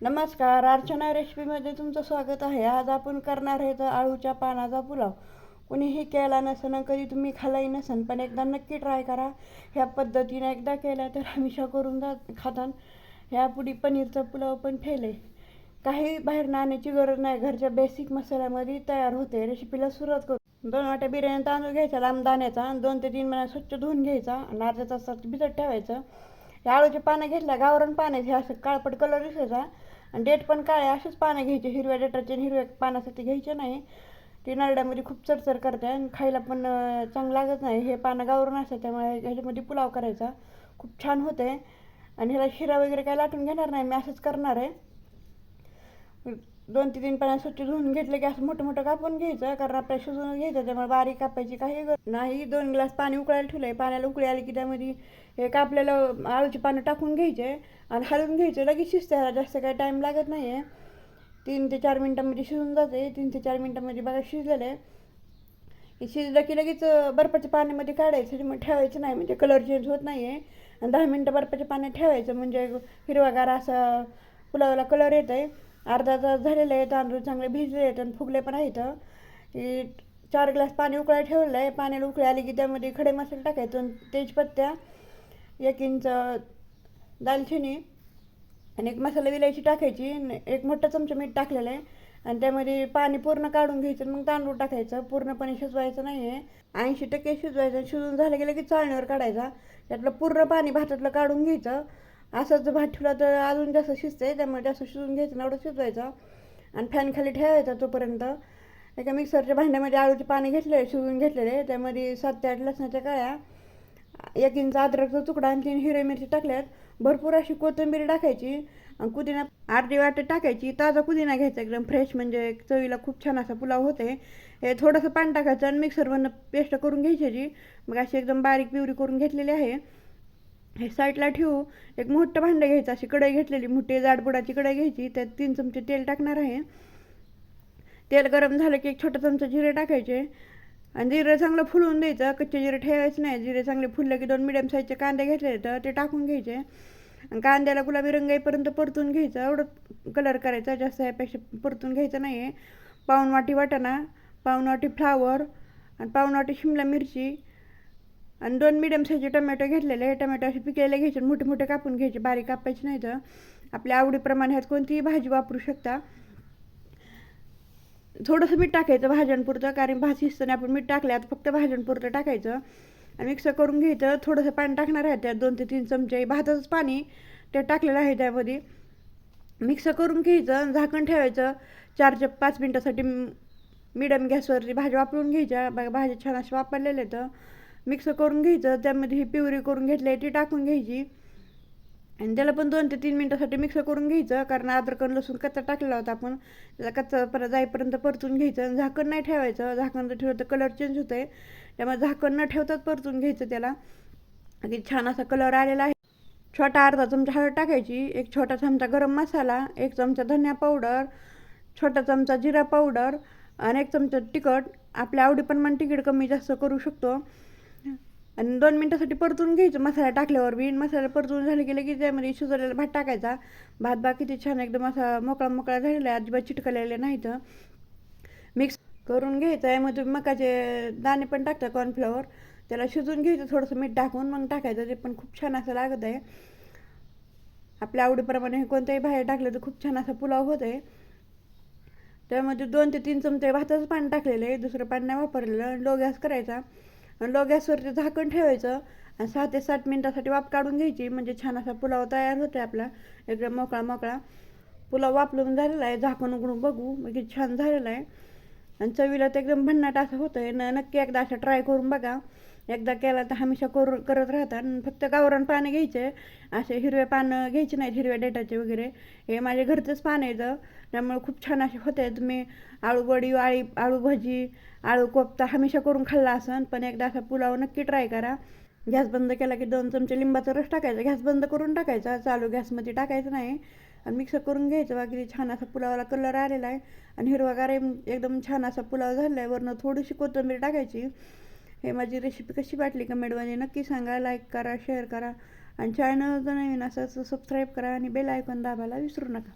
नमस्कार अर्चना रेसिपीमध्ये तुमचं स्वागत आहे. आज आपण करणार आहे तर आळूच्या पानाचा पुलाव. कुणीही केला नसेल कधी तुम्ही खाल्लाही नसन पण एकदा नक्की ट्राय करा. ह्या पद्धतीने एकदा केला तर हमेशा करून जा खातान. ह्या पुढी पनीरचा पुलाव पण फेले. काही बाहेर नाण्याची गरज नाही. घरच्या बेसिक मसाल्यामध्ये तयार होते. रेसिपीला सुरुवात करू. दोन वाट्या बिर्याणी तांदूळ घ्यायचा लांब दाण्याचा. दोन ते तीन महिना स्वच्छ धुवून घ्यायचा. आणि अर्ध्या तासात भिजत ठेवायचं. हे आळूचे पानं घेतल्या गावरण पानं हे असं काळपट कलर दिसायचा आणि डेट पण काळे असेच पानं घ्यायचे हिरव्या डेटाचे आणि हिरव्या पानासाठी घ्यायचे नाही. ते नरड्यामध्ये खूप चरचर करते आणि खायला पण चांगलं लागत नाही. हे पानं गावरून असतात त्यामुळे ह्याच्यामध्ये पुलाव करायचा. खूप छान होते. आणि ह्याला शिरा वगैरे काय लाटून घेणार नाही मी असंच करणार आहे. दोन ते तीन पाण्यात स्वच्छ धुवून घेतलं की असं मोठं मोठं कापून घ्यायचं कारण आपल्याला शिजवून घ्यायचं त्यामुळे बारीक कापायची काही गरज नाही. दोन ग्लास पाणी उकळायला ठेवलं आहे पाण्याला उकळी आली की त्यामध्ये हे कापलेलं आळूची पानं टाकून घ्यायचे आणि हलवून घ्यायचे. लगेच शिजते जास्त काही टाईम लागत नाही आहे तीन ते चार मिनटामध्ये शिजून जाते. तीन ते चार मिनटामध्ये बघा शिजलेलं आहे. शिजलं की लगेच बर्फाच्या पाण्यामध्ये काढायचं. मग ठेवायचं नाही. म्हणजे कलर चेंज होत नाही आहे आणि दहा मिनटं बर्फाच्या पाण्यात ठेवायचं. म्हणजे हिरवागार असा पुलावाला कलर येत आहे अर्धा तास झालेले आहे तांदूळ चांगले भिजले आहेत आणि फुगले पण आहेत. चार ग्लास पाणी उकळायला ठेवलं आहे पाण्याला उकळी आली की त्यामध्ये खडे मसाले टाकायचे तेजपत्त्या एक इंच दालचिनी आणि एक मसाला विलायची टाकायची. एक मोठा चमचा मीठ टाकलेलं आहे. आणि त्यामध्ये पाणी पूर्ण काढून घ्यायचं मग तांदूळ टाकायचं. पूर्णपणे शिजवायचं नाही आहे ऐंशी टक्के शिजवायचं. शिजून झालं गेलं की चाळणीवर काढायचा. त्यातलं पूर्ण पाणी भातातलं काढून घ्यायचं. असंच जर भात ठेवला तर अजून जास्त शिजते त्यामुळे जास्त शिजून घ्यायचं एवढं शिजवायचं. आणि फॅन खाली ठेवायचा तोपर्यंत. एका मिक्सरच्या भांड्यामध्ये आळूचे पाणी घेतले शिजवून घेतलेले. त्यामध्ये सात ते आठ लसणाच्या काळ्या एक इंच अद्रकचा तुकडा आणि तीन हिरव्या मिरची टाकल्यात. भरपूर अशी कोथिंबीर टाकायची आणि पुदिना अर्धी वाटे टाकायची. ताजा पुदिना घ्यायचा एकदम फ्रेश म्हणजे चवीला खूप छान असा पुलाव होते हे थोडंसं पाणी टाकायचं आणि मिक्सरवरनं पेस्ट करून घ्यायची मग अशी एकदम बारीक पिवरी करून घेतलेली आहे. हे साईडला ठेवू एक मोठं भांडं घ्यायचं अशी कढई घेतलेली मोठी जाडबुडाची कढई घ्यायची त्यात तीन चमचे तेल टाकणार आहे. तेल गरम झालं की एक छोटा चमचा जिरे टाकायचे. आणि जिरे चांगलं फुलवून द्यायचं कच्चे जिरे ठेवायचे नाही. जिरे चांगले फुलले की दोन मिडियम साईजचे कांदे घेतले तर ते टाकून घ्यायचे. आणि कांद्याला गुलाबी रंग येईपर्यंत परतून घ्यायचं. एवढं कलर करायचा जास्त यापेक्षा परतून घ्यायचं नाही आहे पाऊण वाटी वाटाणा पाऊण वाटी फ्लावर आणि पाऊण वाटी शिमला मिरची आणि दोन मिडियम साईजचे टमॅटो घेतलेले टमॅटो असे पिकलेले घ्यायचे मोठे मोठे कापून घ्यायचे. बारीक कापायचे नाही तर आपल्या आवडीप्रमाणे ह्यात कोणतीही भाजी वापरू शकता. थोडंसं मीठ टाकायचं भाज्यांपुरतं कारण भात शिजताना आपण मीठ टाकल्यात आता फक्त भाज्यांपुरतं टाकायचं. आणि मिक्स करून घ्यायचं. थोडंसं पाणी टाकणार आहे त्यात दोन ते तीन चमचे. भाताचंच पाणी ते टाकलेलं आहे त्यामध्ये. मिक्स करून घ्यायचं झाकण ठेवायचं. चार ते पाच मिनटासाठी मिडियम गॅसवरती भाज्या वापरून घ्यायच्या. भाज्या छान अशा वापरलेल्या तर मिक्स करून घ्यायचं त्यामध्ये ही पिवरी करून घेतली आहे ती टाकून घ्यायची. आणि त्याला पण दोन ते तीन मिनटासाठी मिक्स करून घ्यायचं कारण अद्रक आणि लसूण कच्चा टाकलेला होता आपण. त्याला कच्चा परत जाईपर्यंत परतून घ्यायचं आणि झाकण नाही ठेवायचं. झाकण जर ठेवलं तर कलर चेंज होतं आहे त्यामुळे झाकण न ठेवताच परतून घ्यायचं त्याला. आणि छान असा कलर आलेला आहे. छोटा अर्धा चमचा हळद टाकायची एक छोटा चमचा गरम मसाला एक चमचा धनिया पावडर छोटा चमचा जिरा पावडर आणि एक चमचा तिखट. आपल्या आवडीप्रमाणे तिखट कमी जास्त करू शकतो. आणि दोन मिनटासाठी परतून घ्यायचं. मसाला टाकल्यावर बी मसाला परतून झाले की त्यामध्ये शिजवलेला भात टाकायचा. भात बा किती छान एकदम असा मोकळा मोकळा झालेला आहे. अजिबात चिटकलेले तर मिक्स करून घ्यायचं. आहे मग तुम्ही मकाचे दाणे पण टाकता कॉर्नफ्लॉवर त्याला शिजवून घ्यायचं थोडंसं मीठ टाकून मग टाकायचं. ते पण खूप छान असं लागत आहे. आपल्या आवडीप्रमाणे हे कोणत्याही बाहेर टाकलं तर खूप छान असा पुलाव होत आहे. त्यामध्ये दोन ते तीन चमचे भाताचं पाणी टाकलेलं आहे. दुसरं पाणी नाही वापरलेलं. लो गॅस करायचा. आणि लो गॅसवरती झाकण ठेवायचं आणि सहा ते सात मिनटासाठी वाफ काढून घ्यायची. म्हणजे छान असा पुलाव तयार होतो आपला. एकदम मोकळा मोकळा. पुलाव वापरून झालेला आहे. झाकण उघडून बघू. म्हणजे छान झालेला आहे. आणि चवीला तर एकदम भन्नाट असं होतं आहे न नक्की एकदा असं ट्राय करून बघा. एकदा केला तर हमेशा करू करत राहतात. आणि फक्त गावरान पानं घ्यायचे. असे हिरवे पानं घ्यायचे नाहीत हिरव्या डेटाचे वगैरे. हे माझ्या घरचंच पान येतं त्यामुळे खूप छान असे होते. तुम्ही आळू वडी आळी आळू भजी आळू कोफ्ता हमेशा करून खाल्ला असन. पण एकदा असा पुलाव नक्की ट्राय करा. गॅस बंद केला की दोन चमचे लिंबाचा रस टाकायचा. गॅस बंद करून टाकायचा. चालू गॅसमध्ये टाकायचं नाही. आणि मिक्स करून घ्यायचं. बाकी छान असा पुलावाला कलर आलेला आहे. आणि हिरवागार एकदम छान असा पुलाव झालेला आहे वरनं थोडीशी कोथिंबीर टाकायची. हे माझी रेसिपी कशी वाटली कमेंटमध्ये नक्की सांगा लाईक करा शेअर करा. आणि चॅनल जर नवीन असं सबस्क्राईब करा आणि बेल आयकॉन दाबायला विसरू नका.